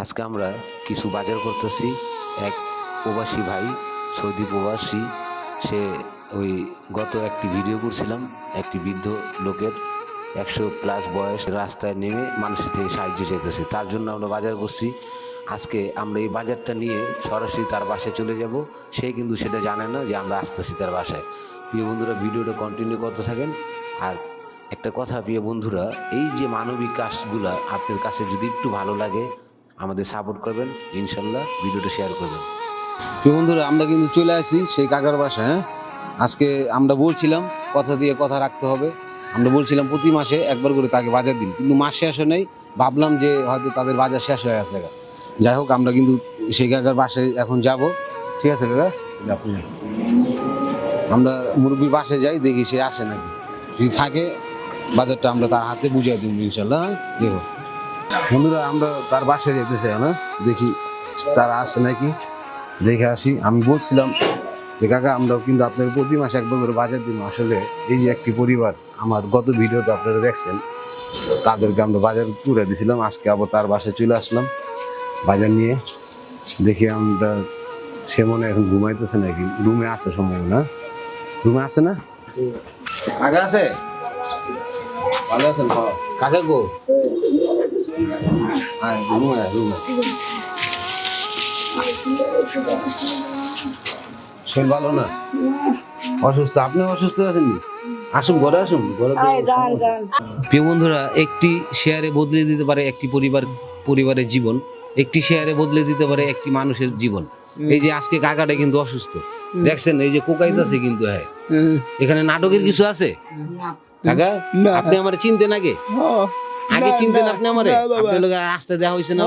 আজকে আমরা কিছু বাজার করতেছি। এক প্রবাসী ভাই, সৌদি প্রবাসী, সে ওই গত একটি ভিডিও করছিলাম, একটি বৃদ্ধ লোকের একশো প্লাস বয়স, রাস্তায় নেমে মানুষের থেকে সাহায্য চাইতেছে। তার জন্য আমরা বাজার করছি। আজকে আমরা এই বাজারটা নিয়ে সরাসরি তার বাসায় চলে যাব। সে কিন্তু সেটা জানে না যে আমরা আসতেছি তার বাসায়। প্রিয় বন্ধুরা, ভিডিওটা কন্টিনিউ করতে থাকেন। আর একটা কথা, প্রিয় বন্ধুরা, এই যে মানবিক কাজগুলা আপনার কাছে যদি একটু ভালো লাগে আমাদের সাপোর্ট করবেন, ইনশাল্লাহ ভিডিওটা শেয়ার করবেন। প্রিয় বন্ধুরা, আমরা কিন্তু চলে আসি সেই কাকার বাসা হ্যাঁ? আজকে আমরা বলছিলাম, কথা দিয়ে কথা রাখতে হবে। আমরা বলছিলাম প্রতি মাসে একবার করে তাকে বাজার দিন, কিন্তু মাস শেষ নাই। ভাবলাম যে হয়তো তাদের বাজার শেষ হয়ে গেছে যাই হোক, আমরা কিন্তু সেই কাকার বাসায় এখন যাব। ঠিক আছে দাদা আমরা মুরব্বীর বাসায় যাই, দেখি সে আসে নাকি। যদি থাকে, বাজারটা আমরা তার হাতে বুঝিয়ে দিব, ইনশাল্লাহ হ্যাঁ? দেখো। বন্ধুরা, আমরা তার বাসায় যেতে চাই না দেখি তারা আসে নাকি। দেখে আসি। আমি বলছিলাম যে, কাকা আমরা কিন্তু আপনার প্রতি মাসে একবার করে বাজার দিন আসলে এই যে একটি পরিবার, আমার গত ভিডিওতে আপনারা দেখছেন, তাদেরকে আমরা বাজার করে দিয়েছিলাম আজকে আবার তার বাসায় চলে আসলাম বাজার নিয়ে। দেখি আমরা সে মনে এখন ঘুমাইতেছে নাকি? রুমে আছে সম্ভব না রুমে আছে না? কাকা আছে? ভালো আছেন? কাকা গো হ্যাঁ রুমে রুমে শরীর ভালো না? অসুস্থ? আপনি অসুস্থ আছেন আসুন ঘরে আসুন ঘরে প্রিয় বন্ধুরা একটি শেয়ারে বদলে দিতে পারে একটি পরিবার পরিবারের জীবন। একটি শেয়ারে বদলে দিতে পারে একটি মানুষের জীবন। এই যে আজকে কাকাটা কিন্তু অসুস্থ। দেখছেন এই যে কোকাইতেছে কিন্তু হ্যাঁ। এখানে নাটকের কিছু আছে? কাকা আপনি আমার চিনতেন আগে? আগে না, চিনতেন আপনি আমারে। আপনি দেখা হয়েছে না?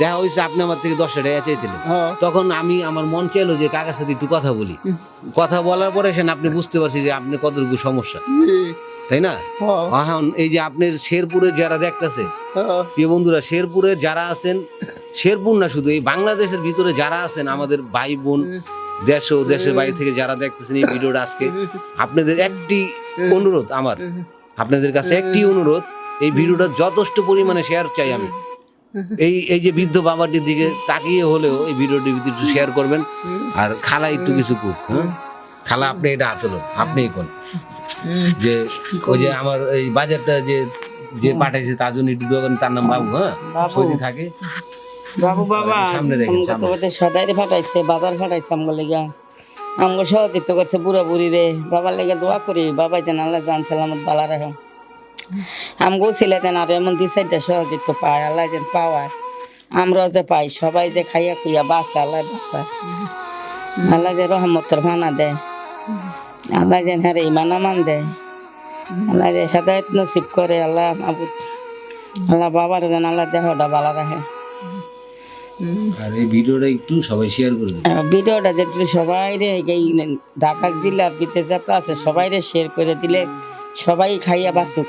দেখা হয়েছে আপনি আমার থেকে দশটা টাকা চেয়েছিলেন। হ্যাঁ। তখন আমি আমার মন চাইলো যে কাকার সাথে একটু কথা বলি। কথা বলার পরে সেন আপনি বুঝতে পারছি যে আপনি কতটুকু সমস্যা। তাই না? এখন এই যে আপনার শেরপুরে যারা দেখতেছে প্রিয় বন্ধুরা শেরপুরে যারা আছেন শেরপুর না শুধু এই বাংলাদেশের ভিতরে যারা আছেন আমাদের ভাই বোন দেশ ও দেশের বাইরে থেকে যারা দেখতেছেন এই ভিডিওটা আজকে আপনাদের একটি অনুরোধ আমার। আপনাদের কাছে একটি অনুরোধ এই ভিডিওটা যথেষ্ট পরিমাণে শেয়ার চাই আমি। এই এই যে বৃদ্ধ বাবাটির দিকে তাকিয়ে হলেও এই ভিডিওটির ভিতরে একটু শেয়ার করবেন। আর খালা একটু কিছু কুক হ্যাঁ? খালা আপনি এটা হাতলো আপনি কোন যে ওই যে আমার এই বাজারটা যে যে পাঠাইছে তার জন্য একটু দোকান তার নাম বাবু হ্যাঁ। সৌদি থাকে। বাবু বাবা। সামনে আমগো সামনে। ফাটাইছে বাজার ফাটাইছে আমগো লেগা। আমগো সহযোগিত করছে বুড়া বুড়ি রে বাবার লেগে দোয়া করি বাবাই যেন আল্লাহ জান সালামত বালা রাখে আমগো ছেলে না এমন দুই চারটা সহযোগিত পায়, আল্লাহ যেন পাওয়ার। আমরাও যে পাই, সবাই যে খাইয়া খুইয়া বাসা আল্লাহ বাসা আল্লাহ যে রহমতের ভানা দেয়। আল্লাহ যেন হ্যাঁ ইমান আমান দেয়। আল্লাহ যে হেদায়ত নসিব করে, আল্লাহ মাবুদ। আল্লাহ বাবার যেন আল্লাহ দেহটা ভালো রাখে। আর এই ভিডিওটা একটু সবাই শেয়ার করে দেবেন আহ, ভিডিওটা যেটু সবাই রে এই ঢাকা জেলার বিদেশ যত আছে সবাই রে শেয়ার করে দিলে সবাই খাইয়া বাসুক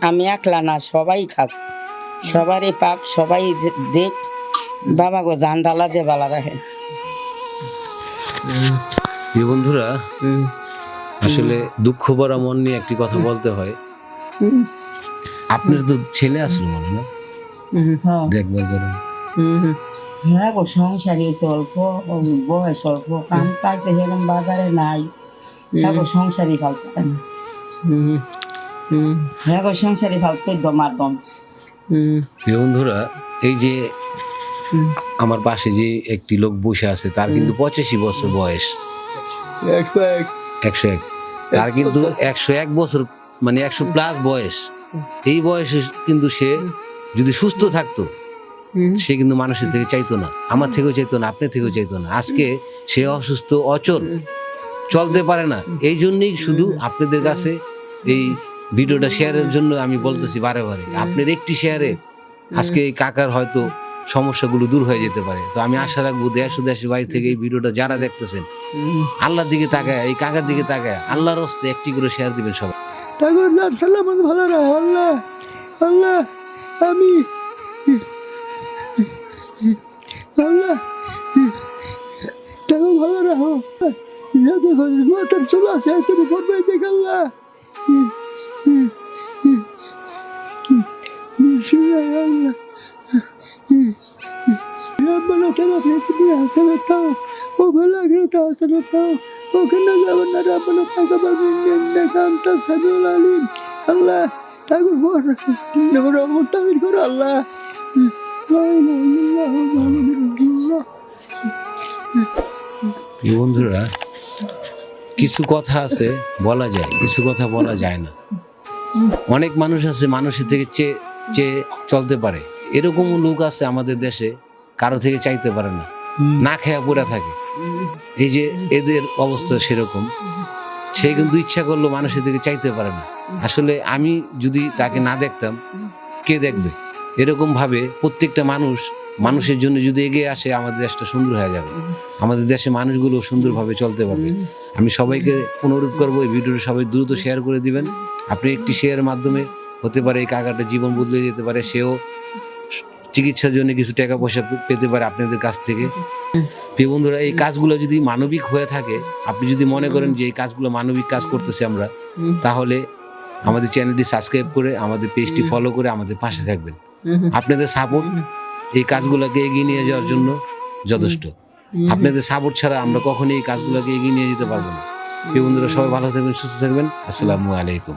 আমি একলা না সবাই খাক। সবারই পাক সবাই যে- দেখ বাবা গো জান ডালা যে বালা রাখে। প্রিয় বন্ধুরা আসলে দুঃখ ভরা মন নিয়ে একটি কথা বলতে হয়। আপনার তো ছেলে আসলো মনে না? দেখবার করেন হ্যাঁ গো সংসারী অল্প বয়স অল্প কাম কাজ সেরকম বাজারে নাই। হ্যাঁ গো সংসারী ফালতে না। হ্যাঁ গো সংসারী ফালতে দমার দম বন্ধুরা এই যে আমার পাশে যে একটি লোক বসে আছে তার কিন্তু পঁচাশি বছর বয়স। একশো এক। তার কিন্তু একশো এক বছর মানে একশো প্লাস বয়স। এই বয়সে কিন্তু সে যদি সুস্থ থাকতো সে কিন্তু মানুষের থেকে চাইতো না আমার থেকেও চাইতো না আপনার থেকেও চাইতো না। আজকে সে অসুস্থ অচল চলতে পারে না। এই জন্যই শুধু আপনাদের কাছে এই ভিডিওটা শেয়ারের জন্য আমি বলতেছি বারে বারে আপনার একটি শেয়ারে আজকে এই কাকার হয়তো সমস্যাগুলো দূর হয়ে যেতে পারে। তো আমি আশা রাখব দেশ দেশের বাড়ি থেকে এই ভিডিওটা যারা দেখতেছেন আল্লাহর দিকে তাকায় এই কাকার দিকে তাকায় আল্লাহর হস্তে একটি করে শেয়ার দিবেন সবাই। ভালো রাখো আল্লাহ আল্লাহ আমি আল্লাহ ঠাকুর ভালো রাখো যত গরিব মাথার চুল আছে তুমি পড়বে দেখ আল্লাহ বিসমিল্লাহ আল্লাহ ربنا ترى في الدنيا حسنة وفي الآخرة حسنة وقنا عذاب النار ربنا تقبل منا إنك أنت السميع العليم الله تقول فوق نمر مستغفر كر الله لا إله إلا الله محمد رسول الله এই বন্ধুরা, কিছু কথা আছে, বলা যায়, কিছু কথা বলা যায় না। অনেক মানুষ আছে, মানুষের থেকে চেয়ে চেয়ে চলতে পারে। এরকমও লোক আছে আমাদের দেশে, কারও থেকে চাইতে পারে না। না খেয়া পড়ে থাকে। এই যে এদের অবস্থা সেরকম। সে কিন্তু ইচ্ছা করল মানুষের থেকে চাইতে পারে না। আসলে আমি যদি তাকে না দেখতাম, কে দেখবে? এরকম ভাবে প্রত্যেকটা মানুষ মানুষের জন্য যদি এগিয়ে আসে, আমাদের দেশটা সুন্দর হয়ে যাবে। আমাদের দেশে মানুষগুলো সুন্দরভাবে চলতে পারবে। আমি সবাইকে অনুরোধ করব, এই ভিডিওটা সবাই দ্রুত শেয়ার করে দিবেন। আপনি একটি শেয়ারের মাধ্যমে, হতে পারে এই কাকাটা জীবন বদলে যেতে পারে, সেও চিকিৎসার জন্য কিছু টাকা পয়সা পেতে পারে আপনাদের কাছ থেকে। প্রিয় বন্ধুরা, এই কাজগুলো যদি মানবিক হয়ে থাকে, আপনি যদি মনে করেন যে এই কাজগুলো মানবিক কাজ করতেছি আমরা, তাহলে আমাদের চ্যানেলটি সাবস্ক্রাইব করে, আমাদের পেজটি ফলো করে আমাদের পাশে থাকবেন। আপনাদের সাপোর্ট এই কাজগুলোকে এগিয়ে নিয়ে যাওয়ার জন্য যথেষ্ট। আপনাদের সাপোর্ট ছাড়া আমরা কখনই এই কাজগুলোকে এগিয়ে নিয়ে যেতে পারব না। বন্ধুরা সবাই ভালো থাকবেন সুস্থ থাকবেন। আসসালামু আলাইকুম।